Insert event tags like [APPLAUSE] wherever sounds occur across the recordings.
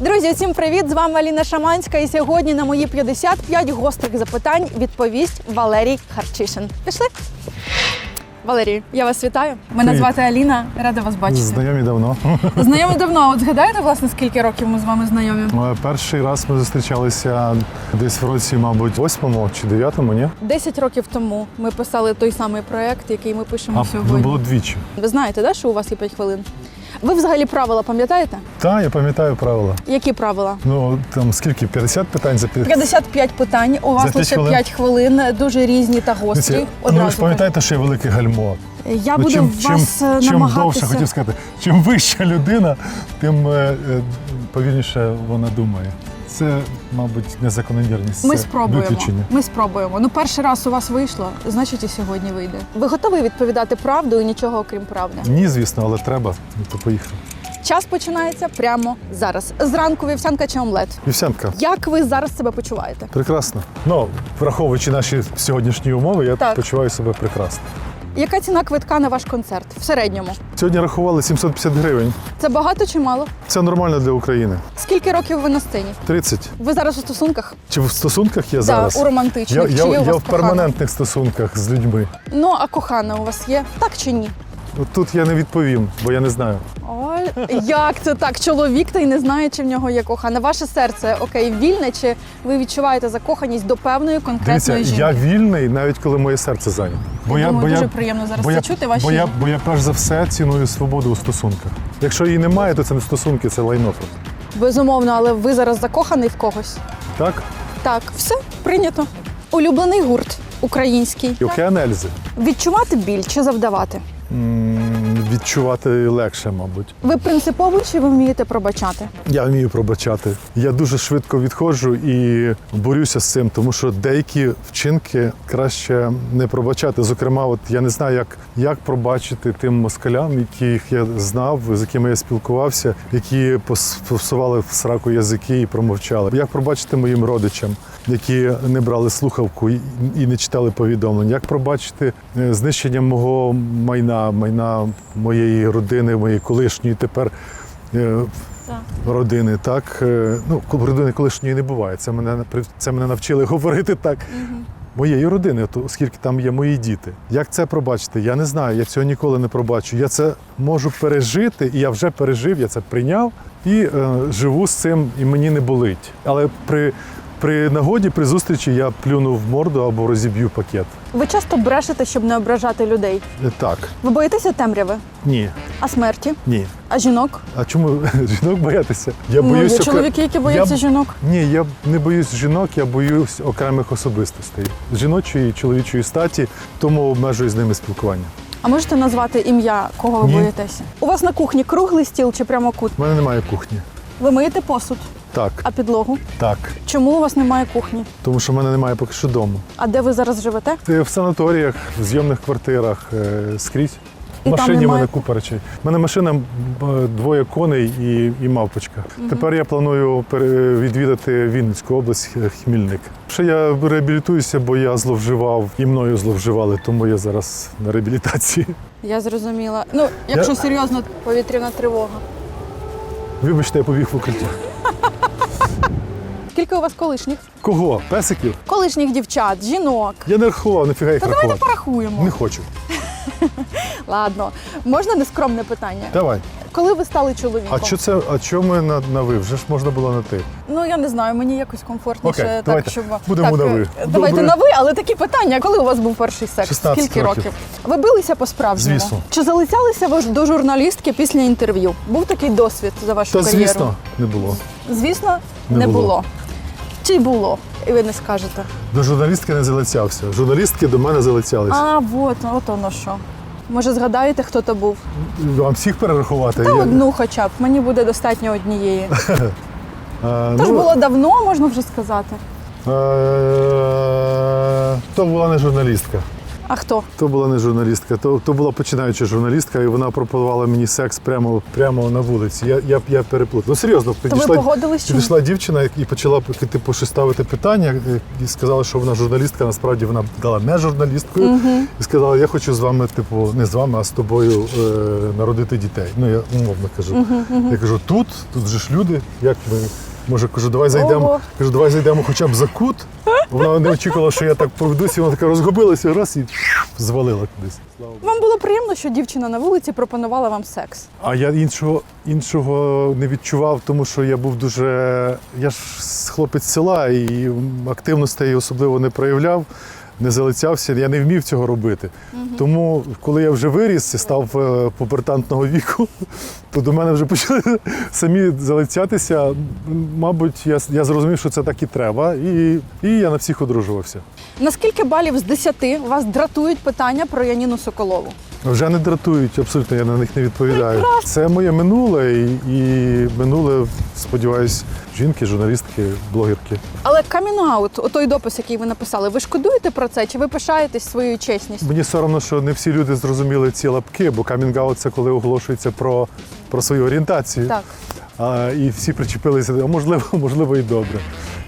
Друзі, всім привіт! З вами Аліна Шаманська. І сьогодні на мої 55 гострих запитань відповість Валерій Харчишин. Пішли? Валерій, я вас вітаю. Мене Привіт. звати Аліна. Рада вас бачити. Знайомі давно. Знайомі давно. От згадаєте, власне, скільки років ми з вами знайомі? Е, Перший раз ми зустрічалися десь в році, мабуть, восьмому чи дев'ятому, ні? Десять років тому ми писали той самий проект, який ми пишемо А сьогодні. було двічі. Ви знаєте, да, що у вас є 5 хвилин? Ви взагалі правила пам'ятаєте? Так, я пам'ятаю правила. Які правила? Ну там скільки? 50 питань за п'ять. 55 питань. У вас лише 5 хвилин, дуже різні та гострі. Дивіться, Ну, ви ж пам'ятаєте, що є велике гальмо. я Ну, буду чим, вас чим, намагатися… чим довше хотів сказати, чим вища людина, тим е, е, повільніше вона думає. Це, мабуть, незакономірність. Ми це спробуємо. Виключення. Ми спробуємо. Ну, перший раз у вас вийшло, значить і сьогодні вийде. Ви готові відповідати правду і нічого окрім правди? Ні, звісно, але треба. Ну, то поїхали. Час починається прямо зараз. Зранку вівсянка чи омлет. Вівсянка. Як ви зараз себе почуваєте? Прекрасно. Ну, враховуючи наші сьогоднішні умови, я Так. почуваю себе прекрасно. Яка ціна квитка на ваш концерт в середньому? Сьогодні рахували 750 гривень. Це багато чи мало? Це нормально для України. Скільки років ви на сцені? 30. Ви зараз у стосунках? Чи в стосунках я зараз? Так, у романтичних. Я, чи я, є у я вас в кохана? перманентних стосунках з людьми. Ну, а кохана у вас є? Так чи ні? Тут я не відповім, бо я не знаю. Ой, як це так? Чоловік та й не знає, чи в нього є кохана. Ваше серце окей, вільне, чи ви відчуваєте закоханість до певної Дивіться, конкретної жінки? я вільний, навіть коли моє серце зайнято. Бо Я думаю, бо дуже приємно зараз бо це я, чути, ваші- Бо я, бо я перш за все ціную свободу у стосунках. Якщо її немає, то це не стосунки, це лайно просто. Безумовно, але ви зараз закоханий в когось. Так? Так, все прийнято. Улюблений гурт український. І Океан Ельзи. Відчувати біль чи завдавати? Відчувати легше, мабуть. Ви принциповий чи ви вмієте пробачати? Я вмію пробачати. Я дуже швидко відходжу і борюся з цим, тому що деякі вчинки краще не пробачати. Зокрема, от я не знаю, як, як пробачити тим москалям, яких я знав, з якими я спілкувався, які пос- посували в сраку язики і промовчали. Як пробачити моїм родичам, які не брали слухавку і, не читали повідомлень? Як пробачити е, знищення мого майна, майна моєї родини, моєї колишньої тепер. е, родини, так Е, ну родини колишньої не буває. Це мене це мене навчили [LAUGHS] говорити так. Моєї родини, то оскільки там є мої діти. Як це пробачити? Я не знаю. Я цього ніколи не пробачу. Я це можу пережити, і я вже пережив, я це прийняв і е, живу з цим, і мені не болить. Але при, при нагоді, при зустрічі я плюну в морду або розіб'ю пакет. Ви часто брешете, щоб не ображати людей. Е, Так, Ви боїтеся темряви, ні, а смерті, ні. а жінок? А чому [LAUGHS] жінок боятися? Я Ну, є окре- чоловіки, які бояться я... жінок. Ні, я не боюсь жінок, я боюсь окремих особистостей жіночої чоловічої статі, тому обмежую з ними спілкування. А можете назвати ім'я, кого ви Ні. боїтеся? У вас на кухні круглий стіл чи прямокут? У мене немає кухні. Ви миєте посуд, Так, а підлогу? так. Чому у вас немає кухні? Тому що в мене немає поки що дому. А де ви зараз живете? В санаторіях, в зйомних квартирах, е, скрізь. В машині в мене купа речей. У мене машина двоє коней і, і мавпочка. Тепер я планую відвідати Вінницьку область е, Хмільник. Ще я реабілітуюся, бо я зловживав і мною зловживали, тому я зараз на реабілітації. Я зрозуміла. Ну, якщо Я- серйозно, повітряна тривога. Вибачте, я побіг в укриття. Скільки у вас колишніх? Кого? Песиків? Колишніх дівчат, жінок. Я не рахував, нафіга їх Та давайте рахувати. порахуємо. Не хочу. [LAUGHS] Ладно, можна нескромне питання? Давай. Коли ви стали чоловіком? А що це? А чому ми на, на ви? Вже ж можна було на ти. Ну я не знаю, мені якось комфортніше Окей, так, давайте. щоб Будемо так, на ви. е, Давайте Добре. на ви, але такі питання. Коли у вас був перший секс? 16 Скільки років. Ви билися по справжньому? Звісно. Чи залицялися ви ж до журналістки після інтерв'ю? Був такий досвід за вашу Та кар'єру? звісно, не було. Звісно, не, Не було. було. Чи було? І ви не скажете. До журналістки не залицявся. Журналістки до мене залицялися. А, от, от воно що. Може, згадаєте, хто то був? Вам всіх перерахувати? Та Я- одну хоча б. Мені буде достатньо однієї. А, [LAUGHS] Тож ну, було давно, можна вже сказати. е, То була не журналістка. А хто? То була не журналістка, то, то була починаюча журналістка, і вона пропонувала мені секс прямо, прямо на вулиці. Я, я, я переплутав. Ну серйозно, підійшла, погодились підійшла дівчина і почала типу, щось ставити питання, е, і сказала, що вона журналістка. Насправді вона дала не журналісткою. І сказала, я хочу з вами, типу, не з вами, а з тобою е, народити дітей. Ну, я умовно кажу. Я кажу, тут, тут же ж люди, як ми. Може, кажу, давай зайдемо. Ого. Кажу, давай зайдемо хоча б за кут. Вона не очікувала, що я так поведуся, вона така розгубилася, раз і звалила кудись. Вам було приємно, що дівчина на вулиці пропонувала вам секс. А я іншого, іншого не відчував, тому що я був дуже. Я ж хлопець села і активностей особливо не проявляв, не залицявся, я не вмів цього робити. Тому, коли я вже виріс і став попертантного віку, [LAUGHS] то до мене вже почали [LAUGHS] самі залицятися. Мабуть, я, я зрозумів, що це так і треба, і, і я на всіх одружувався. Наскільки балів з 10 вас дратують питання про Яніну Соколову? Вже не дратують, абсолютно я на них не відповідаю. Це моє минуле і, і минуле, сподіваюсь, жінки, журналістки, блогерки. Але камінаут, отой допис, який ви написали, ви шкодуєте про це? Чи ви пишаєтесь своєю чесністю? Мені соромно, що не всі люди зрозуміли ці лапки, бо камінгаут це коли оголошується про, про свою орієнтацію. Так. А, і всі причепилися, а можливо, [LAUGHS] можливо, і добре.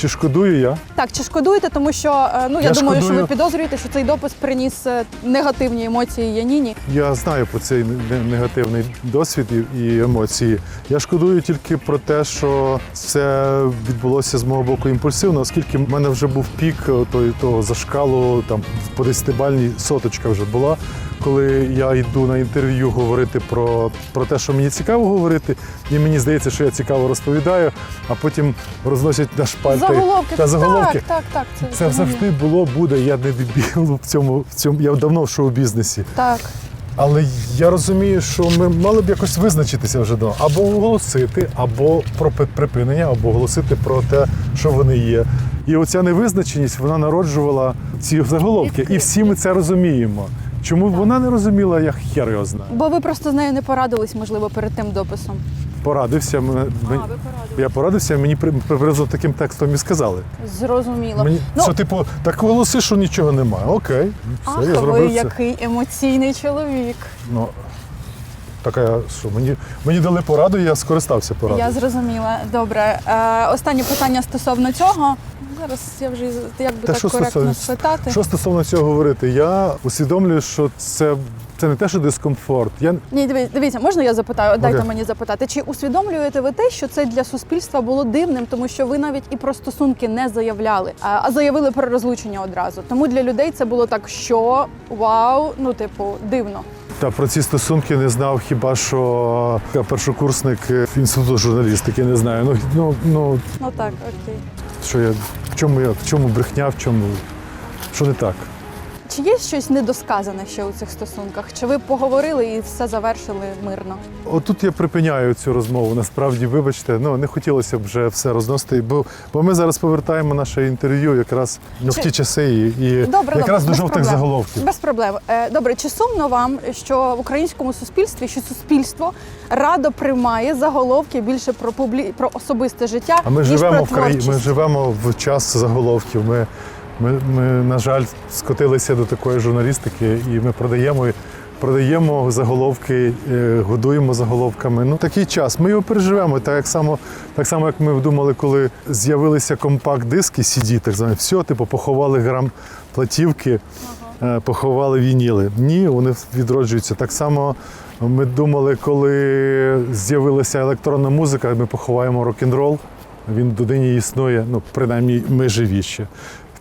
Чи шкодую я? Так, чи шкодуєте, тому що е, ну я, Я думаю, що ви підозрюєте, що цей допис приніс е, негативні емоції Яніні. Я знаю про цей негативний досвід і- емоції. Я шкодую тільки про те, що це відбулося з мого боку імпульсивно, оскільки в мене вже був пік той, того зашкалу, там по десятибальній соточка вже була. Коли я йду на інтерв'ю говорити про, про те, що мені цікаво говорити, і мені здається, що я цікаво розповідаю, а потім розносять на шпальти Заголовки, та заголовки. так, так, так. Це, Це завжди було, буде. Я не дебіл в цьому в цьому. Я давно в шоу-бізнесі. Так. Але я розумію, що ми мали б якось визначитися вже до або оголосити, або про припинення, або оголосити про те, що вони є. І оця невизначеність вона народжувала ці заголовки. І всі ми це розуміємо. Чому вона не розуміла, я хер його знаю. Бо ви просто з нею не порадились, можливо, перед тим дописом. Порадився мене. мен- Я порадився, мені при- приблизно таким текстом і сказали. Зрозуміло. Мені ну, що, типу, так оголоси, що нічого немає. Окей, все, ах, я ви зробив це. який емоційний чоловік. Ну, така, що мені, мені дали пораду, і я скористався порадою. Я зрозуміла. Добре. Е, останнє питання стосовно цього. Зараз я вже як би Та так що коректно стосовно- спитати. Що стосовно цього говорити, я усвідомлюю, що це, це не те, що дискомфорт. Я Ні, диві- дивіться, можна я запитаю? От Дайте Окей. мені запитати. Чи усвідомлюєте ви те, що це для суспільства було дивним, тому що ви навіть і про стосунки не заявляли, а а заявили про розлучення одразу. Тому для людей це було так, що вау, ну типу, дивно. та про ці стосунки не знав хіба що я першокурсник е, інституту журналістики. Не знаю. Ну ну ну Ну так, окей. що я в чому я в чому брехня, в чому що не так. Чи є щось недосказане ще у цих стосунках? Чи ви поговорили і все завершили мирно? Отут я припиняю цю розмову. Насправді, вибачте, ну не хотілося б вже все розносити, бо, бо ми зараз повертаємо наше інтерв'ю якраз ну, в ті часи і, і Добре, якраз добре, до жовтих проблем. заголовків. Без проблем. Е, Добре, чи сумно вам, що в українському суспільстві, що суспільство радо приймає заголовки більше про публі... про особисте життя, А ми ніж живемо про в країні, ми живемо в час заголовків. Ми, ми, ми, на жаль, скотилися до такої журналістики, і ми продаємо. Продаємо заголовки, е, годуємо заголовками. Ну такий час. Ми його переживемо. Так само, так само, як ми думали, коли з'явилися компакт-диски CD, так звані, все, типу, поховали грам платівки, е, поховали вініли. Ні, вони відроджуються. Так само ми думали, коли з'явилася електронна музика, ми поховаємо рок-н-рол. Він донині існує, ну принаймні ми живі ще,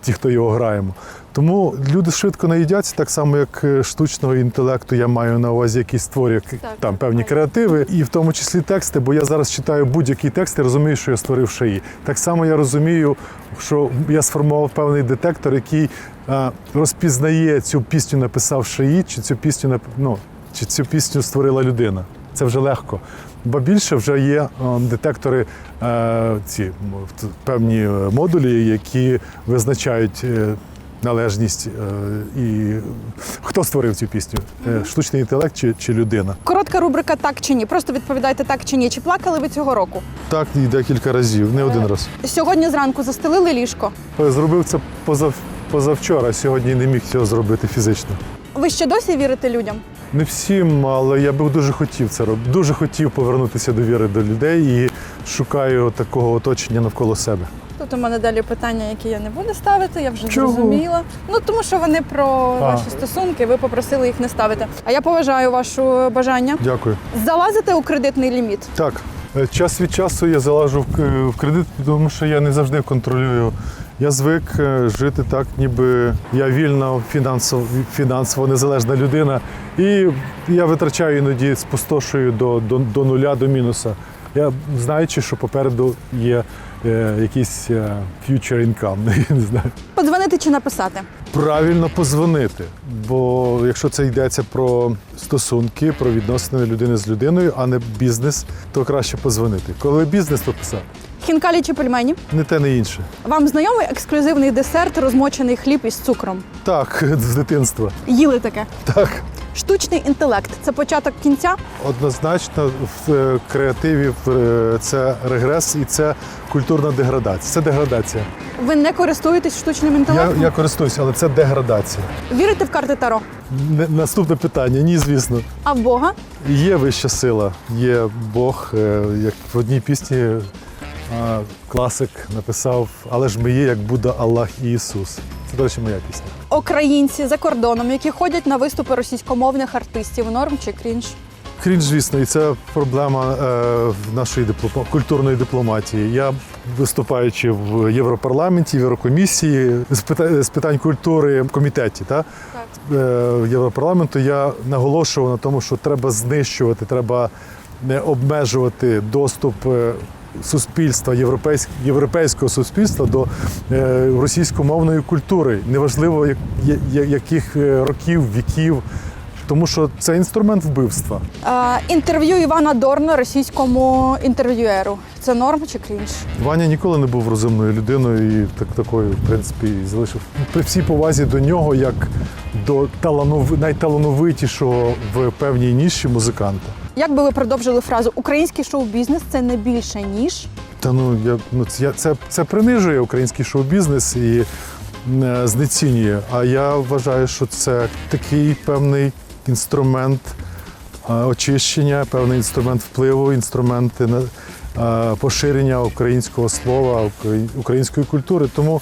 ті, хто його граємо. Тому люди швидко наїдяться, так само як е, штучного інтелекту я маю на увазі, який створює к- там певні креативи, і в тому числі тексти. Бо я зараз читаю будь-який текст і розумію, що я створив шаї. Так само я розумію, що я сформував певний детектор, який е, розпізнає цю пісню, написав шаї, чи цю пісню ну, чи цю пісню створила людина. Це вже легко. Бо більше вже є е, детектори, е, ці певні е, модулі, які визначають е, належність і хто створив цю пісню? Штучний інтелект чи, чи людина? Коротка рубрика так чи ні. Просто відповідайте так чи ні. Чи плакали ви цього року? Так, і декілька разів, не один раз. Сьогодні зранку застелили ліжко. Зробив це позав, позавчора, сьогодні не міг цього зробити фізично. Ви ще досі вірите людям? Не всім, але я би дуже хотів це робити. Дуже хотів повернутися до віри до людей і шукаю такого оточення навколо себе. Тут у мене далі питання, які я не буду ставити, я вже Чого? зрозуміла. Ну тому що вони про А. ваші стосунки, ви попросили їх не ставити. А я поважаю ваше бажання. Дякую. Залазите у кредитний ліміт. Так, е, час від часу я залажу в кредит, тому що я не завжди контролюю. Я звик е, жити так, ніби я вільна фінансово, фінансово незалежна людина. І я витрачаю іноді спустошую до, до, до нуля, до мінуса. Я знаючи, що попереду є е, якийсь е, future income, [LAUGHS] не знаю. Подзвонити чи написати? Правильно позвонити, бо якщо це йдеться про стосунки, про відносини людини з людиною, а не бізнес, то краще позвонити. Коли бізнес, то писати. Хінкалі чи пельмені? Не те, не інше. Вам знайомий ексклюзивний десерт, розмочений хліб із цукром. Так, [LAUGHS] з дитинства. Їли таке. Так. Штучний інтелект це початок кінця. Однозначно в е, креативі е, це регрес і це культурна деградація. Це деградація. Ви не користуєтесь штучним інтелектом? я користуюся, але це деградація. Вірите в карти Таро? Не- Наступне питання. Ні, звісно. А в Бога? Є вища сила, є Бог, е, як в одній пісні е, класик написав, але ж ми є, як Будда, Аллах і Ісус. Це, до речі, моя пісня. Українці за кордоном, які ходять на виступи російськомовних артистів, норм чи крінж? Крінж, звісно, і це проблема е, в нашої диплома, культурної дипломатії. Я виступаючи в Європарламенті, в Єврокомісії з питань, з питань культури в комітеті та, Так. е, Європарламенту, я наголошував на тому, що треба знищувати, треба не обмежувати доступ. Суспільства європейськ, європейського суспільства до е, російськомовної культури, неважливо яких е, років, віків, тому що це інструмент вбивства. А, інтерв'ю Івана Дорна російському інтерв'юеру. Це норм чи крінж? Ваня ніколи не був розумною людиною і так такою, в принципі, і залишив при всій повазі до нього, як до таланов... найталановитішого в певній ніші музиканта. Як би ви продовжили фразу Український шоу-бізнес це не більше ніж. Та ну я ну це, це, це принижує український шоу-бізнес і е, знецінює. А я вважаю, що це такий певний інструмент е, очищення, певний інструмент впливу, інструменти на е, поширення українського слова, української культури. Тому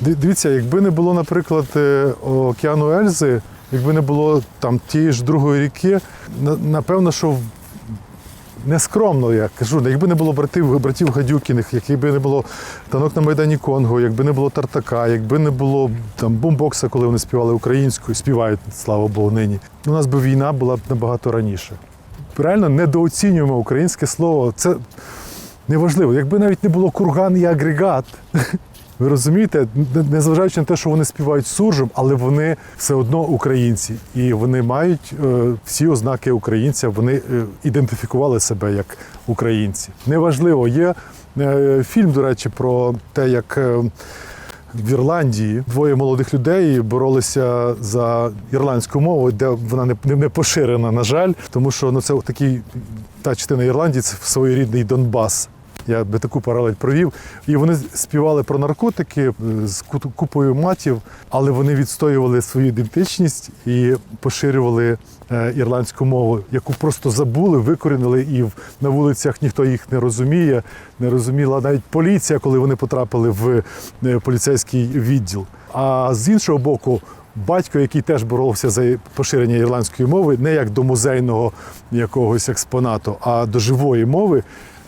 дивіться, якби не було, наприклад, е, океану Ельзи, якби не було там тієї ж другої ріки, напевно, що нескромно, я кажу, якби не було братів, братів Гадюкіних, якби не було танок на Майдані Конго, якби не було Тартака, якби не було там бумбокса, коли вони співали українською, співають, слава Богу, нині. У нас би війна була б набагато раніше. Реально недооцінюємо українське слово. Це неважливо. Якби навіть не було курган і агрегат. [LAUGHS] Ви розумієте, Не- незважаючи на те, що вони співають суржем, але вони все одно українці, і вони мають е, всі ознаки українця. Вони е, ідентифікували себе як українці. Неважливо, є е, фільм, до речі, про те, як в Ірландії двоє молодих людей боролися за ірландську мову, де вона не, не поширена, на жаль, тому що ну це такий та частина Ірландії, це своєрідний Донбас. Я би таку паралель провів. І вони співали про наркотики е, з купою матів, але вони відстоювали свою ідентичність і поширювали е, ірландську мову, яку просто забули, викорінили, і на вулицях ніхто їх не розуміє. Не розуміла навіть поліція, коли вони потрапили в е, поліцейський відділ. А з іншого боку, батько, який теж боровся за поширення ірландської мови, не як до музейного якогось експонату, а до живої мови.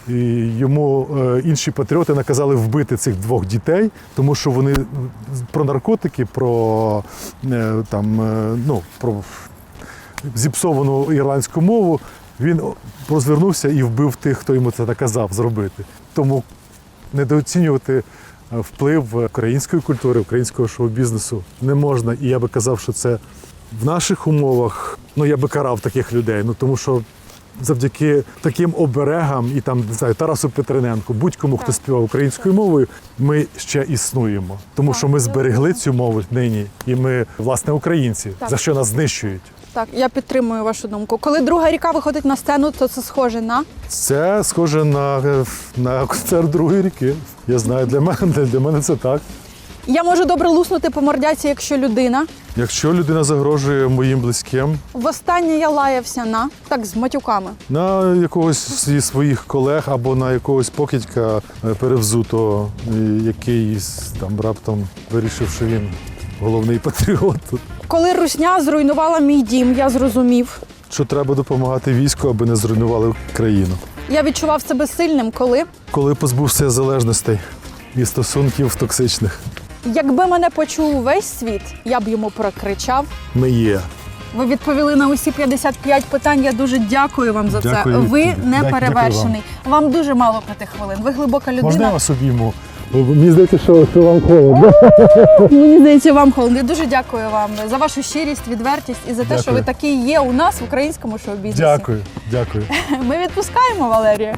І йому е, інші патріоти наказали вбити цих двох дітей, тому що вони про наркотики, про е, там е, ну про зіпсовану ірландську мову. Він розвернувся і вбив тих, хто йому це наказав зробити. Тому недооцінювати вплив української культури, українського шоу-бізнесу не можна. І я би казав, що це в наших умовах, ну я би карав таких людей. Ну тому що завдяки таким оберегам і там не знаю, Тарасу Петрененку, будь-кому, хто співав українською мовою, ми ще існуємо. Тому що ми зберегли цю мову нині, і ми, власне, українці, за що нас знищують. Так, я підтримую вашу думку. Коли друга ріка виходить на сцену, то це схоже на Це схоже на, на концерт другої ріки. Я знаю, для мене для мене це так. Я можу добре луснути по мордяці, якщо людина. Якщо людина загрожує моїм близьким, Востаннє я лаявся на так з матюками. на якогось зі своїх колег або на якогось покидька е, перевзуто, е, який там раптом вирішив, що він головний патріот. Коли русня зруйнувала мій дім, я зрозумів. Що треба допомагати війську, аби не зруйнували країну. Я відчував себе сильним, коли Коли позбувся залежностей і стосунків токсичних, якби мене почув весь світ, я б йому прокричав. ми є. Ви відповіли на усі 55 питань. Я дуже дякую вам за Дякую, це. Ви не Дя- перевершений. Вам дуже мало п'яти хвилин. Ви глибока людина. Можна я вас обійму? Мені здається, що, що вам холодно. [LAUGHS] Мені здається, вам холодно. Я дуже дякую вам за вашу щирість, відвертість і за те, що ви такий є у нас в українському шоу-бізнесі. Дякую, дякую. [LAUGHS] Ми відпускаємо Валерія.